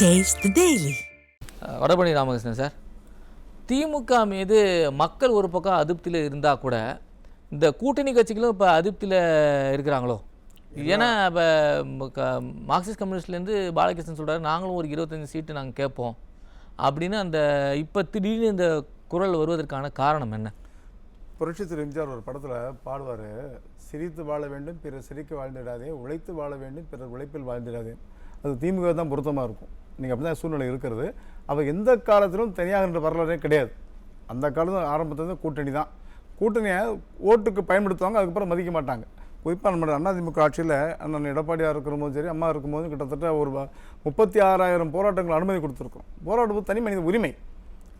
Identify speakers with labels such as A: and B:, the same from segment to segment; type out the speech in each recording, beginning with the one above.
A: Taste the Daily.
B: Vadapalani Ramakrishnan sir. DMK மீது மக்கள் ஒரு பக்கம் அதிருப்தியில் இருந்தால் கூட இந்த கூட்டணி கட்சிகளும் இப்போ அதிருப்தியில் இருக்கிறாங்களோ? ஏன்னா இப்போ மார்க்சிஸ்ட் கம்யூனிஸ்ட்லேருந்து பாலகிருஷ்ணன் சொல்றாரு நாங்களும் ஒரு இருபத்தஞ்சி சீட்டு நாங்கள் கேட்போம். அப்படின்னு அந்த இப்போ திடீர்னு இந்த குரல் வருவதற்கான காரணம் என்ன?
C: புரட்சி திரு எம்ஜிஆர் ஒரு படத்தில் பாடுவார் சிரித்து வாழ வேண்டும் பிறர் சிரிக்க வாழ்ந்திடாதே உழைத்து வாழ வேண்டும் பிறர் உழைப்பில் வாழ்ந்திடாதே. அது திமுக தான் பொருத்தமாக இருக்கும். நீங்கள் அப்படி தான் சூழ்நிலை இருக்கிறது. அவள் எந்த காலத்திலும் தனியாக என்ற வரலாறே கிடையாது. அந்த காலத்தில் ஆரம்பத்தில் கூட்டணி தான். கூட்டணியை ஓட்டுக்கு பயன்படுத்துவாங்க அதுக்கப்புறம் மதிக்க மாட்டாங்க. குறிப்பாக நம்ம அதிமுக ஆட்சியில் அண்ணன் எடப்பாடியாக இருக்கும்போதும் சரி அம்மா இருக்கும்போது கிட்டத்தட்ட ஒரு முப்பத்தி ஆறாயிரம் போராட்டங்கள் அனுமதி கொடுத்துருக்கோம் போராட்டம் தனி மனித உரிமை.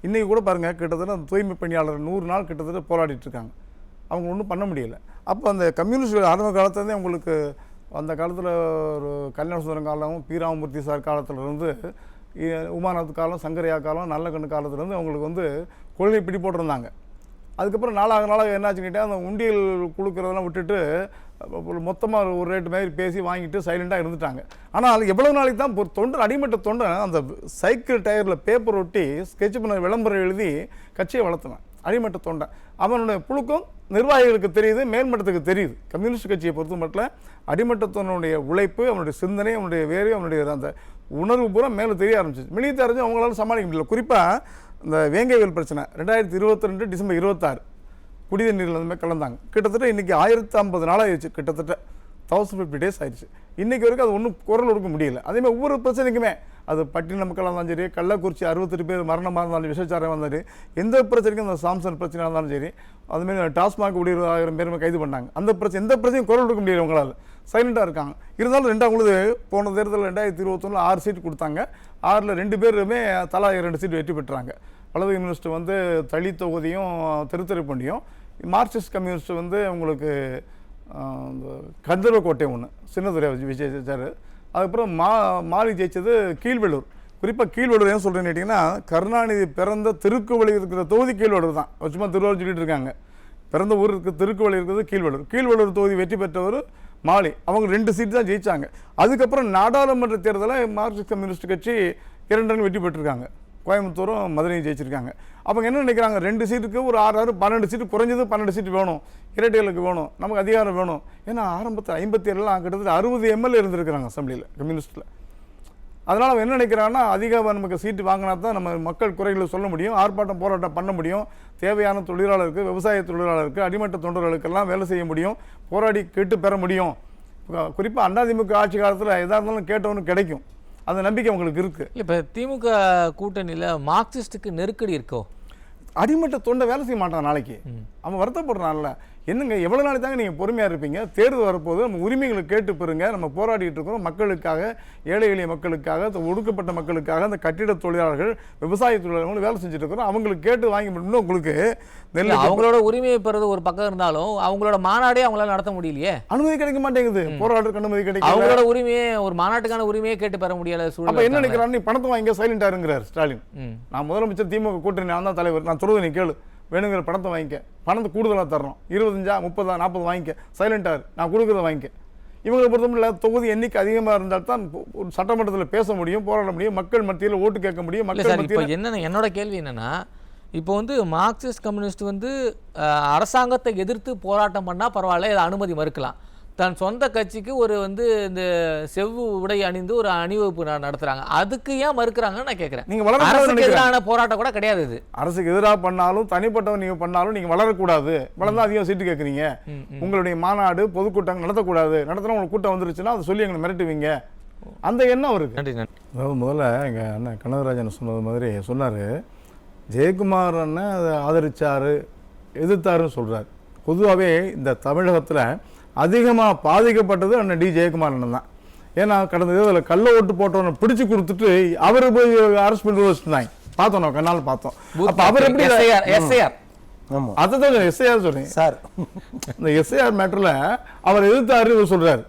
C: இன்றைக்கி கூட பாருங்கள் கிட்டத்தட்ட அந்த தூய்மை பணியாளர் நூறு நாள் கிட்டத்தட்ட போராடிட்டு இருக்காங்க. அவங்க ஒன்றும் பண்ண முடியலை. அப்போ அந்த கம்யூனிஸ்ட் ஆரம்ப காலத்துலேருந்தே அவங்களுக்கு அந்த காலத்தில் ஒரு கல்யாண சுந்தரம் காலம் பீராமூர்த்தி சார் காலத்துல இருந்து உமாநாத் காலம் சங்கரையா காலம் நல்ல கண்ணு காலத்துலேருந்து அவங்களுக்கு வந்து கொள்கை பிடி போட்டிருந்தாங்க. அதுக்கப்புறம் நாளாக நாளாக என்னாச்சுன்னு கேட்டால் அந்த உண்டியல் கொடுக்குறதெல்லாம் விட்டுட்டு மொத்தமாக ஒரு ரேட்டு மாதிரி பேசி வாங்கிட்டு சைலண்டாக இருந்துட்டாங்க. ஆனால் எவ்வளவு நாளைக்கு தான் ஒரு தொண்டன் அடிமட்ட தொண்டன் அந்த சைக்கிள் டயரில் பேப்பர் ஒட்டி ஸ்கெட்ச் பண்ண விளம்பரம் எழுதி கட்சியை வளர்த்துனேன் அடிமட்ட தொண்டன் அவனுடைய புழுக்கம் நிர்வாகிகளுக்கு தெரியுது மேல்மட்டத்துக்கு தெரியுது. கம்யூனிஸ்ட் கட்சியை பொறுத்த மட்டும் அடிமட்டத்தனுடைய உழைப்பு அவனுடைய சிந்தனை அவனுடைய வேறு அவனுடைய அந்த உணர்வு பூரா மேலே தெரிய ஆரம்பிச்சிச்சு வெளியே தெரிஞ்சு அவங்களால சமாளிக்க முடியல. குறிப்பாக இந்த வேங்கைவேல் பிரச்சனை ரெண்டாயிரத்தி இருபத்தி ரெண்டு டிசம்பர் இருபத்தாறு குடித நீரில் அந்த மாதிரி கலந்தாங்க. கிட்டத்தட்ட இன்றைக்கி ஆயிரத்தி ஐம்பது நாள் ஆயிடுச்சு கிட்டத்தட்ட. தௌசண்ட் ஃபிஃப்டி டேஸ் ஆயிடுச்சு. இன்றைக்கி வரைக்கும் அது ஒன்றும் குரல் கொடுக்க முடியல. அதேமாதிரி ஒவ்வொரு பிரச்சனைக்குமே அது பட்டின மக்களாக இருந்தாலும் சரி கள்ளக்குறிச்சி அறுபத்தெட்டு பேர் மரணமாக இருந்தாலும் விசேச்சாரம் இருந்தாலும் எந்த பிரச்சனைக்கும் அந்த சாம்சன் பிரச்சனையாக இருந்தாலும் சரி அதுமாரி டாஸ்மாக் ஊழியர் ஆயிரம் பேருமே கைது பண்ணாங்க. அந்த பிரச்சனை எந்த பிரச்சனையும் குரல் கொடுக்க முடியல அவங்களால சைலண்டாக இருக்காங்க. இருந்தாலும் ரெண்டாம் போன தேர்தலில் ரெண்டாயிரத்தி இருபத்தொன்னில் ஆறு சீட் கொடுத்தாங்க. ஆறில் ரெண்டு பேருமே தலா ரெண்டு சீட் வெற்றி பெற்றாங்க. வலது கம்யூனிஸ்ட் வந்து தளி தொகுதியும் திருத்துறைப்பண்டியும் மார்க்சிஸ்ட் கம்யூனிஸ்ட் வந்து உங்களுக்கு கந்தர்வக்கோட்டை ஒன்று சின்னதுரை விஜய் ஜெயிச்சார். அதுக்கப்புறம் மா மாறி ஜெயிச்சது கீழ்வெள்ளூர். குறிப்பாக கீழ்வெள்ளூர் ஏன் சொல்கிறேன்னு கேட்டிங்கன்னா கருணாநிதி பிறந்த திருக்குவளி இருக்கிற தொகுதி கீழ்வெள்ளூர் தான். சும்மா திருவாரூர் சொல்லிட்டு இருக்காங்க. பிறந்த ஊர் இருக்கு திருக்குவளி இருக்கிறது கீழ்வெள்ளூர். கீழ்வெள்ளூர் தொகுதி வெற்றி பெற்றவர் மாலி. அவங்க ரெண்டு சீட் தான் ஜெயிச்சாங்க. அதுக்கப்புறம் நாடாளுமன்ற தேர்தலில் மார்க்சிஸ்ட் கம்யூனிஸ்ட் கட்சி இரண்டு ரன் வெற்றி பெற்றிருக்காங்க. கோயம்புத்தூரும் மதுரையும் ஜெயிச்சிருக்காங்க. அவங்க என்ன நினைக்கிறாங்க? ரெண்டு சீட்டுக்கு ஒரு ஆறு ஆறு பன்னெண்டு சீட்டு குறைஞ்சது பன்னெண்டு சீட்டு வேணும். இரட்டைகளுக்கு வேணும். நமக்கு அதிகாரம் வேணும். ஏன்னா ஆரம்பத்தில் ஐம்பத்தி ஏழுலாம் கிட்டத்தட்ட அறுபது எம்எல்ஏ இருந்திருக்கிறாங்க அசம்பிளியில் கம்யூனிஸ்ட்டில் அதனால் அவன் என்ன நினைக்கிறான்னா அதிக நமக்கு சீட்டு வாங்கினா தான் நம்ம மக்கள் குறைகளை சொல்ல முடியும் ஆர்ப்பாட்டம் போராட்டம் பண்ண முடியும் தேவையான தொழிலாளருக்கு விவசாய தொழிலாளருக்கு அடிமட்ட தொண்டர்களுக்கெல்லாம் வேலை செய்ய முடியும் போராடி கேட்டு பெற முடியும். குறிப்பாக அண்ணாதிமுக ஆட்சி காலத்தில் எதாக இருந்தாலும் கேட்டவனு கிடைக்கும். அந்த நம்பிக்கை உங்களுக்கு இருக்குது
B: இல்லை இப்போ திமுக கூட்டணியில் மார்க்சிஸ்ட்டுக்கு நெருக்கடி இருக்கோ?
C: அடிமட்ட தொண்டை வேலை செய்ய மாட்டான் நாளைக்கு. அவன் வருத்தப்படுறான்ல. என்னங்க எவ்வளோ நாளைக்கு தாங்க நீங்கள் பொறுமையாக இருப்பீங்க? தேர்தல் வரப்போது நம்ம உரிமைகளை கேட்டு பெறுங்க. நம்ம போராடிட்டு இருக்கிறோம். மக்களுக்காக ஏழை எளிய மக்களுக்காக ஒடுக்கப்பட்ட மக்களுக்காக அந்த கட்டிட தொழிலாளர்கள் விவசாய தொழிலாளர்கள் வேலை செஞ்சுட்டு இருக்கிறோம். அவங்களுக்கு கேட்டு வாங்கி இன்னும் உங்களுக்கு. நெல்
B: அவங்களோட உரிமையை பெறது ஒரு பக்கம் இருந்தாலும் அவங்களோட மாநாடே அவங்களால நடத்த முடியலையே.
C: அனுமதி கிடைக்க மாட்டேங்குது. போராட்டத்துக்கு அனுமதி கிடைக்கல.
B: அவங்களோட உரிமையே ஒரு மாநாட்டுக்கான உரிமையே கேட்டு பெற முடியாத சூழ்நிலை
C: என்ன நினைக்கிறான் நீ பணத்தை வாங்க சைலண்டா இருங்கிறார் ஸ்டாலின். நான் முதலமைச்சர் திமுக கூட்டணி நான் தான் தலைவர். நான் சொல்றது நீ கேளு. வேணுங்கிற பணத்தை வாங்கிக்க. பணத்தை கூடுதலாக தர்றோம் இருபத்தஞ்சா முப்பதா நாற்பது வாங்கிக்க. சைலண்டா இரு. நான் கொடுக்குறத வாங்கிக்க. இவங்களை பொறுத்தமட்டில் தொகுதி எண்ணிக்கை அதிகமாக இருந்தால் தான் ஒரு சட்டமன்றத்தில் பேச முடியும் போராட முடியும் மக்கள் மத்தியில் ஓட்டு கேட்க முடியும் மக்கள் மத்தியில்
B: என்னென்ன என்னோட கேள்வி என்னன்னா இப்போ வந்து மார்க்சிஸ்ட் கம்யூனிஸ்ட் வந்து அரசாங்கத்தை எதிர்த்து போராட்டம் பண்ணால் பரவாயில்ல இதை அனுமதி மறுக்கலாம். தன் சொந்த கட்சிக்கு ஒரு வந்து இந்த செவ்வு உடை அணிந்து ஒரு அணிவகுப்பு நடத்துறாங்க. அதுக்கு ஏன் மறுக்கிறாங்கன்னு நான் கேட்குறேன்
C: நீங்க
B: அரசுக்கு. எதிரான போராட்டம் கூட கிடையாது இது.
C: அரசுக்கு எதிராக பண்ணாலும் தனிப்பட்டவன் நீங்கள் பண்ணாலும் நீங்கள் வளரக்கூடாது. வளர்ந்தா அதிகம் சீட்டு கேட்குறீங்க உங்களுடைய மாநாடு பொதுக்கூட்டம் நடத்தக்கூடாது. நடத்தினா உங்களுக்கு கூட்டம் வந்துருச்சுன்னா அதை சொல்லி எங்களை மிரட்டுவீங்க. அந்த எண்ணம் அவருக்கு. அதாவது முதல்ல எங்கள் அண்ணன் கனகராஜன் சொன்னது மாதிரி சொன்னார். ஜெயக்குமார் அண்ணன் அதை ஆதரிச்சாரு எதிர்த்தாருன்னு சொல்கிறார் பொதுவாகவே இந்த தமிழகத்தில் அதிகமாக பாதிக்கப்பட்டது அண்ணன் டி ஜெயக்குமார் அண்ணன் தான். ஏன்னா கடந்த இதில் கள்ள ஓட்டு போட்டவனை பிடிச்சு கொடுத்துட்டு அவரை போய் அரெஸ்ட் பண்ணி வச்சுருந்தாங்க பார்த்தோம் நான் கண்ணால் பார்த்தோம். அப்போ அவர் எப்படி
B: எஸ்ஐஆர் எஸ்ஐஆர்
D: ஆமா.
C: அதை தான் எஸ்ஐஆர் சொல்றேன்
D: சார்.
C: இந்த எஸ்ஐஆர் மேட்டரில் அவர் எதிர்த்தாரு இவர் சொல்றாரு.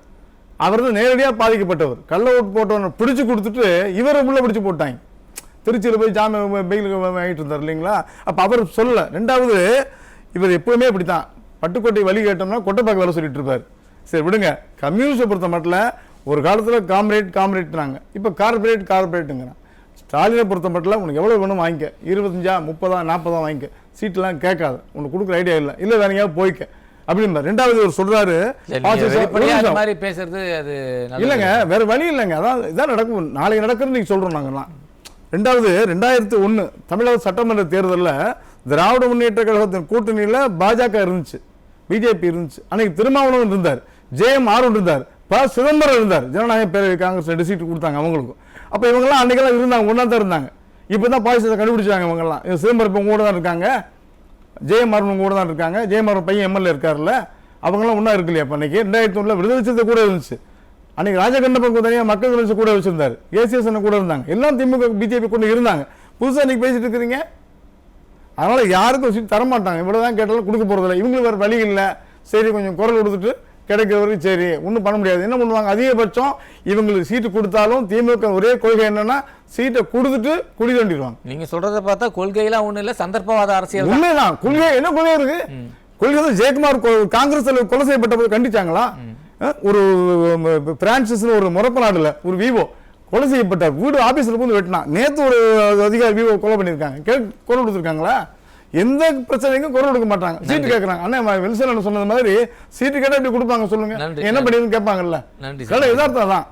C: அவர் தான் நேரடியாக பாதிக்கப்பட்டவர். கள்ள ஓட்டு போட்டவனை பிடிச்சு கொடுத்துட்டு இவரை உள்ள பிடிச்சு போட்டாங்க. திருச்சியில் போய் ஜாமீன் பெயிலுக்கு வாங்கிட்டு இருந்தார் இல்லைங்களா? அப்போ அவர் சொல்லல. ரெண்டாவது இவர் எப்பவுமே இப்படி தான் பட்டுக்கோட்டை வழி கேட்டோம்னா கொட்டைப்பாக்கு வேலை சொல்லிட்டு இருப்பார். சரி விடுங்க. கம்யூனிஸ்டை பொறுத்த மட்டும் ஒரு காலத்தில் காம்ரேட் காம்ரேட்னாங்க இப்போ கார்பரேட் கார்பரேட்டுங்கிறான் ஸ்டாலினை பொறுத்த மட்டும் உனக்கு எவ்வளோ வேணும் வாங்கிக்க. இருபத்தஞ்சா முப்பதா நாற்பதா வாங்கிக்க. சீட்டெல்லாம் கேட்காது. உனக்கு கொடுக்குற ஐடியா இல்லை. இல்லை வேற எங்கேயாவது போய்க்க. அப்படின்னு ரெண்டாவது ஒரு சொல்றாரு.
B: மாதிரி பேசுறது அது
C: இல்லைங்க வேற வழி இல்லைங்க. அதான் இதான் நடக்கும். நாளைக்கு நடக்குதுன்னு நீங்க சொல்றோம் நாங்கெல்லாம். ரெண்டாவது ரெண்டாயிரத்தி ஒன்று தமிழக சட்டமன்ற தேர்தலில் திராவிட முன்னேற்ற கழகத்தின் கூட்டணியில் பாஜக இருந்துச்சு. பிஜேபி இருந்துச்சு. அன்னைக்கு திருமாவளவன் இருந்தார். ஜெயம் ஆரூன் இருந்தார். ப. சிதம்பரம் இருந்தார். ஜனநாயக பேரவை காங்கிரஸ் ரெண்டு சீட்டு கொடுத்தாங்க அவங்களுக்கும். அப்போ இவங்கெல்லாம் அன்றைக்கெல்லாம் இருந்தாங்க ஒன்றா தான் இருந்தாங்க. இப்போ தான் பாயசத்தை கண்டுபிடிச்சாங்க இவங்கெல்லாம். இவங்க சிதம்பரம் இப்போ கூட தான் இருக்காங்க. ஜெயமாறன் கூட தான் இருக்காங்க. ஜெயமாறன் பையன் எம்எல்ஏ இருக்காருல்ல. அவங்களாம் ஒன்றா இருக்கு இல்லையா அப்போ அன்னைக்கு? ரெண்டாயிரத்தி ஒன்றில் விடுதலை கூட இருந்துச்சு. அன்னைக்கு ராஜகண்டப்பன் தனியாக மக்கள் கட்சி கூட வச்சுருந்தார். ஏசிஎஸ் கூட இருந்தாங்க. எல்லாம் திமுக பிஜேபி கொண்டு இருந்தாங்க. புதுசாக இன்றைக்கி பேசிட்டு இருக்கிறீங்க? அதனால யாருக்கும் சீட் தர மாட்டாங்க இவ்வளவுதான் கேட்டாலும் கொடுக்க போறதில்ல. இவங்களுக்கு வேற வழி இல்லை. சரி கொஞ்சம் குரல் கொடுத்துட்டு கிடைக்கிற வரைக்கும் சரி ஒன்றும் பண்ண முடியாது. என்ன பண்ணுவாங்க? அதிகபட்சம் இவங்களுக்கு சீட்டு கொடுத்தாலும் திமுக ஒரே கொள்கை என்னன்னா சீட்டை கொடுத்துட்டு குடி தண்டிடுவாங்க.
B: நீங்க சொல்றத பார்த்தா கொள்கையெல்லாம் ஒண்ணும் இல்ல சந்தர்ப்பவாத அரசியல் தான்.
C: உண்மைதான். கொள்கை என்ன கொள்கை இருக்கு? கொள்கை தான் ஜெயக்குமார் கொ- காங்கிரஸ்ல கொலை செய்யப்பட்ட போது கண்டிச்சாங்களா ஒரு உம், பிரான்சிஸ்னு ஒரு முறப்ப நாடுல ஒரு விவோ. கொலை செய்யப்பட்டார் வீடு ஆபீஸ்ல போய் வெட்டினான் நேத்து ஒரு அதிகாரி விவோ கொலை பண்ணிருக்காங்க. கே குரல் கொடுத்துருக்காங்களா? எந்த பிரச்சனைக்கும் குரல் கொடுக்க மாட்டாங்க. சீட்டு கேட்கறாங்க அண்ணன் வில்சன் சொன்னது மாதிரி சீட்டு கேட்டா இப்படி கொடுப்பாங்க சொல்லுங்க. என்ன பண்ணிருன்னு கேட்பாங்கல்ல
B: நன்றி.
C: யதார்த்தம் தான்